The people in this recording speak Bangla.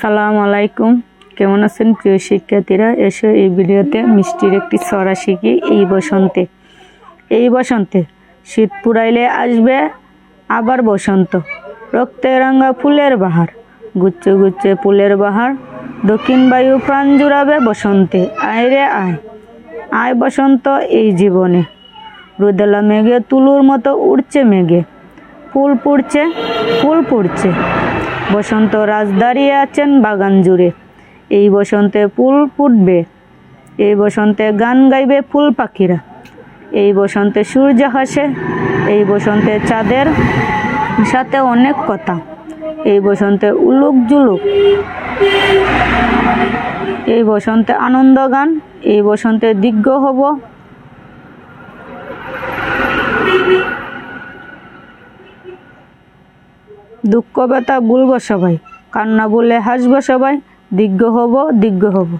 সালাম আলাইকুম। কেমন আছেন প্রিয় শিক্ষার্থীরা? এসো এই ভিডিওতে মিষ্টির একটি ছড়া শিখি, এই বসন্তে। এই বসন্তে শীত পুরাইলে আসবে আবার বসন্ত। রক্তে রাঙা ফুলের বাহার, গুচ্ছে গুচ্ছে ফুলের বাহার। দক্ষিণ বায়ু প্রাণ জুড়াবে বসন্তে। আয় রে আয়। আয় বসন্ত এই জীবনে। রুদেলা মেঘে তুলুর মতো উড়ছে মেঘে। ফুল পুড়ছে ফুল পুড়ছে বসন্ত রাজ দাঁড়িয়ে আছেন বাগান জুড়ে। এই বসন্তে ফুল ফুটবে। এই বসন্তে গান গাইবে ফুল পাখিরা। এই বসন্তে সূর্য হাসে। এই বসন্তে চাঁদের সাথে অনেক কথা। এই বসন্তে উলুক জুলুক। এই বসন্তে আনন্দ গান, এই বসন্তে দিগ্গ হব। দুঃখ ব্যথা ভুলব সবাই, কান্না বলে হাসবো সবাই দিগ্গ হব দিগ্গ হব।